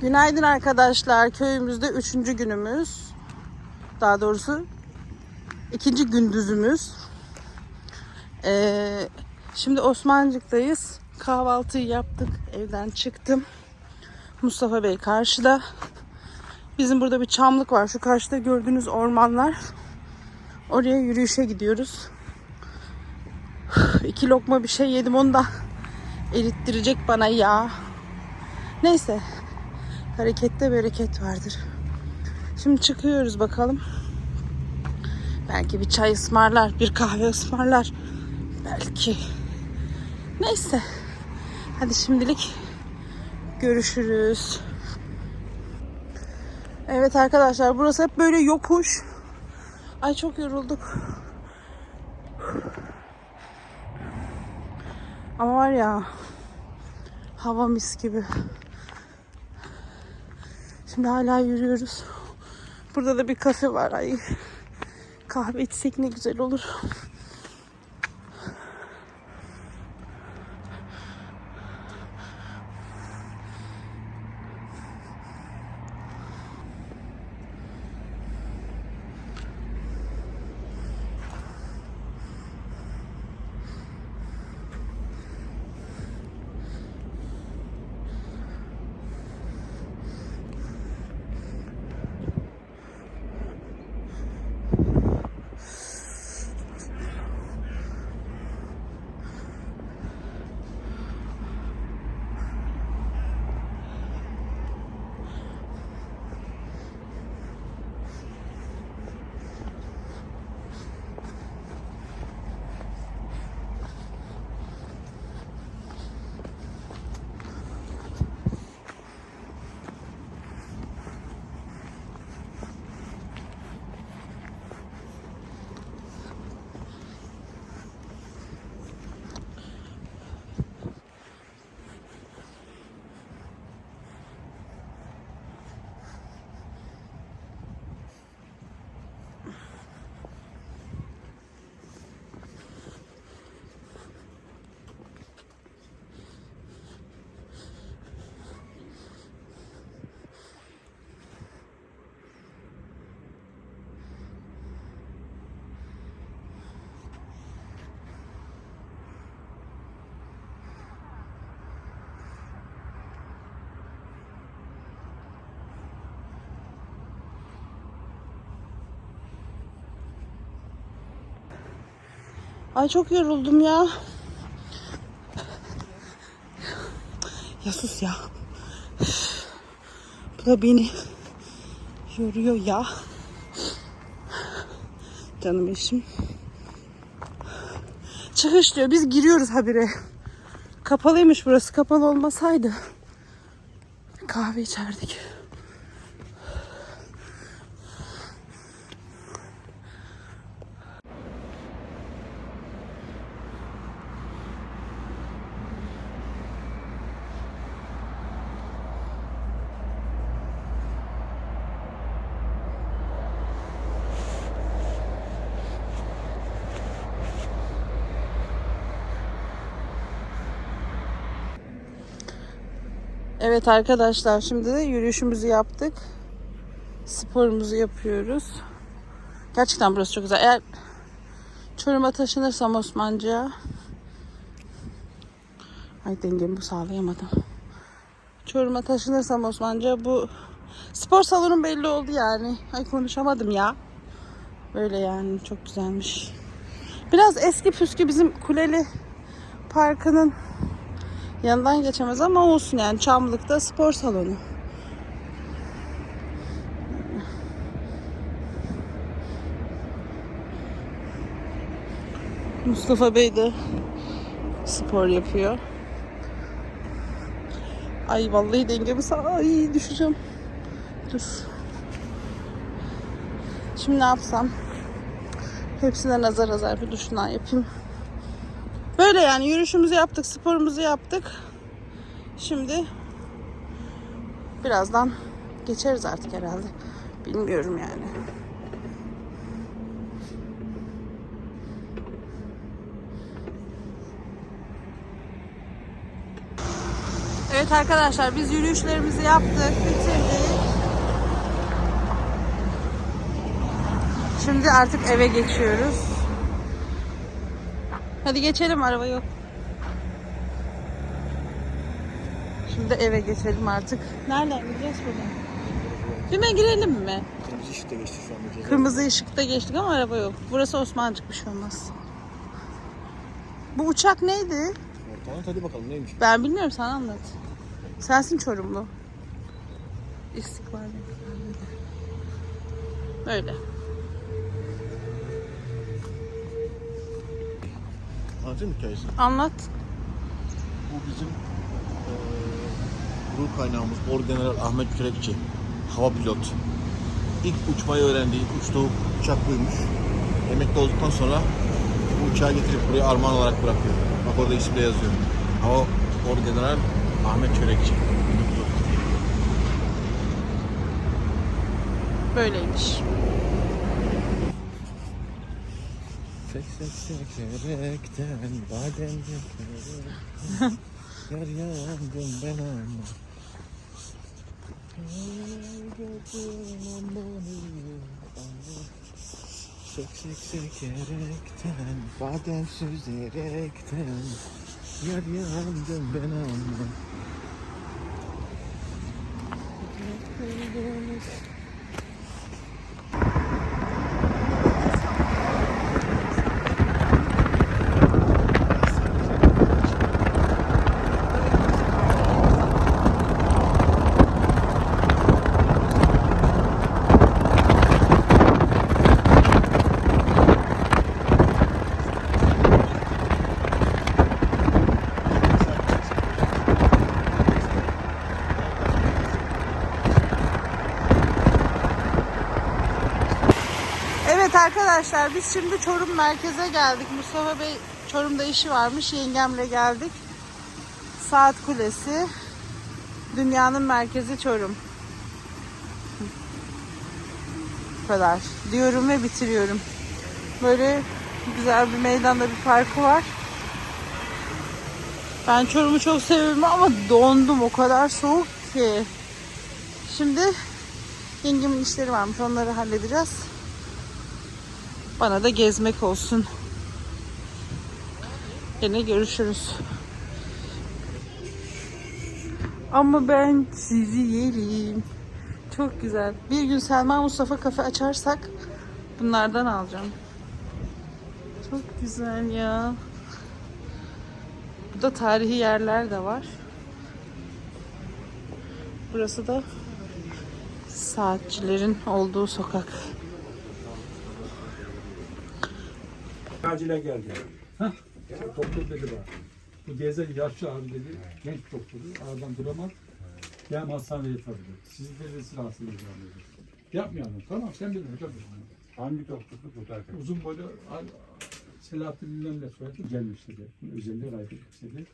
Günaydın arkadaşlar. Köyümüzde üçüncü günümüz. Daha doğrusu ikinci gündüzümüz. Ee, şimdi Osmancık'tayız. Kahvaltıyı yaptık. Evden çıktım. Mustafa Bey karşıda. Bizim burada bir çamlık var. Şu karşıda gördüğünüz ormanlar. Oraya yürüyüşe gidiyoruz. İki lokma bir şey yedim onu da erittirecek bana ya. Neyse. Harekette bereket vardır. Şimdi çıkıyoruz bakalım. Belki bir çay ısmarlar, bir kahve ısmarlar. Belki. Neyse. Hadi şimdilik görüşürüz. Evet arkadaşlar burası hep böyle yokuş. Ay çok yorulduk. Ama var ya hava mis gibi. Şimdi hala yürüyoruz. Burada da bir kafe var. Ay kahve içsek ne güzel olur. Ay çok yoruldum ya. Ya sus ya. Bu da beni yoruyor ya. Canım eşim. Çıkış diyor. Biz giriyoruz habire. Kapalıymış burası. Kapalı olmasaydı. Kahve içerdik. Evet arkadaşlar şimdi de yürüyüşümüzü yaptık. Sporumuzu yapıyoruz. Gerçekten burası çok güzel. Eğer Çorum'a taşınırsam Osmancı'ya Ay dengemi sağlayamadım. Çorum'a taşınırsam Osmancı'ya bu spor salonun belli oldu yani. Ay konuşamadım ya. Böyle yani çok güzelmiş. Biraz eski püskü bizim Kuleli Parkı'nın yanından geçemez ama olsun yani Çamlık'ta spor salonu. Mustafa Bey de spor yapıyor. Ay vallahi dengemi ay düşeceğim. Dur. Şimdi ne yapsam? Hepsine nazar nazar bir duşundan yapayım. Böyle yani yürüyüşümüzü yaptık, sporumuzu yaptık. Şimdi birazdan geçeriz artık herhalde. Bilmiyorum yani. Evet arkadaşlar biz yürüyüşlerimizi yaptık, bitirdik. Şimdi artık eve geçiyoruz. Hadi geçelim araba yok. Şimdi eve geçelim artık. Nereden gideceğiz buradan? Düğme girelim mi? Kırmızı ışıkta geçti şu anda. Kırmızı ışıkta geçtik ama araba yok. Burası Osmancık bir şey olmaz. Bu uçak neydi? Ortadan hadi bakalım neymiş. Ben bilmiyorum sen anlat. Sensin Çorumlu. İstiklal. Böyle. Anlatayım hikayesini? Anlat. Bu bizim gurur kaynağımız Orgeneral Ahmet Kürekçi. Hava pilot. İlk uçmayı öğrendiği, uçtuğu uçak buymuş. Emekli olduktan sonra bu uçağı getirip buraya armağan olarak bırakıyor. Bak orada isimde yazıyor. Hava Orgeneral Ahmet Çörekçi. Böyleymiş. Sek sek sekerekten badem dökerek Yar yandım ben ama. Sek sek sekerekten badem süzerekten Yar yandım ben ama. Evet arkadaşlar biz şimdi Çorum merkeze geldik. Mustafa Bey Çorum'da işi varmış. Yengemle geldik. Saat Kulesi. Dünyanın merkezi Çorum. Bu kadar. Diyorum ve bitiriyorum. Böyle güzel bir meydanda bir parkı var. Ben Çorum'u çok seviyorum ama dondum. O kadar soğuk ki. Şimdi yengemin işleri varmış. Onları halledeceğiz. Bana da gezmek olsun. Yine görüşürüz. Ama ben sizi yerim. Çok güzel. Bir gün Selma Mustafa kafe açarsak bunlardan alacağım. Çok güzel ya. Burada tarihi yerler de var. Burası da saatçilerin olduğu sokak. Acile geldi. Hah. Doktor dedi bana. Bu gezer yaşlı abi dedi. Genç doktoru. Aradan duramaz. Gel hastaneye yatabilir. Sizi dedi silahsız dedi. Yapmayalım. Tamam sen bilin hocam. Hangi doktordu kurtarken? Uzun boylu Selahattin bilmem ne söyledi. Gelmiş dedi. Bunun özelliği var dedi.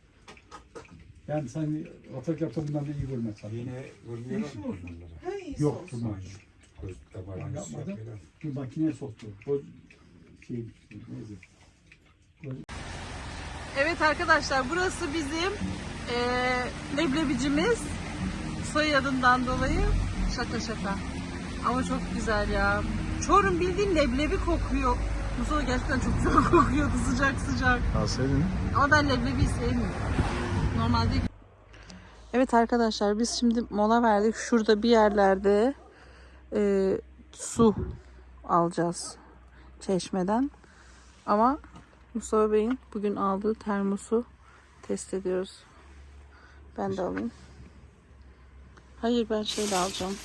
Yani sen atak yaptığından da iyi görmek lazım. Yine vurmuyorlar mı onlara? Yok damarını Yapmadım. Bir makineye soktu. O şey neyse. Evet arkadaşlar burası bizim eee leblebicimiz. Soyadından dolayı şaka şaka. Ama çok güzel ya. Çorum bildiğin leblebi kokuyor. Mustafa gerçekten çok güzel kokuyordu sıcak sıcak. Alsaydın. Ama ben leblebiyi sevmiyorum. Normalde Evet arkadaşlar biz şimdi mola verdik. Şurada bir yerlerde eee, su alacağız çeşmeden. Ama Mustafa Bey'in bugün aldığı termosu test ediyoruz. Ben de alayım. Hayır ben şey de alacağım.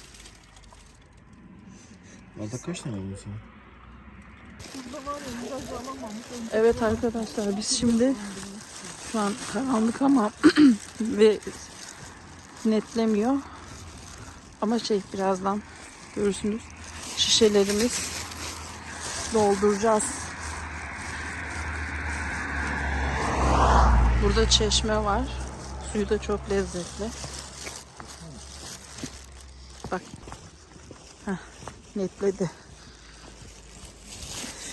Arada kaç tane aldın sen? Evet arkadaşlar biz şimdi şu an karanlık ama ve netlemiyor. Ama şey birazdan görürsünüz. Şişelerimiz dolduracağız. Burada çeşme var. Suyu da çok lezzetli. Bak. Heh, netledi.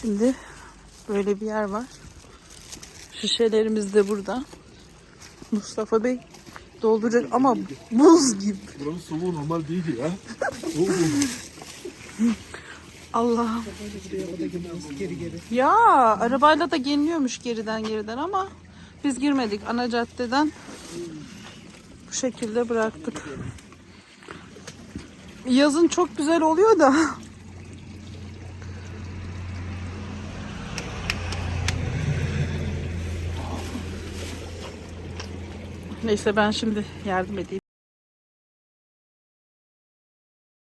Şimdi böyle bir yer var. Şişelerimiz de burada. Mustafa Bey dolduracak ama buz gibi. Buranın soğuğu normal değildi ya. Allah'ım. Ya arabayla da geliniyormuş geriden geriden ama biz girmedik ana caddeden. Bu şekilde bıraktık. Yazın çok güzel oluyor da. Neyse ben şimdi yardım edeyim.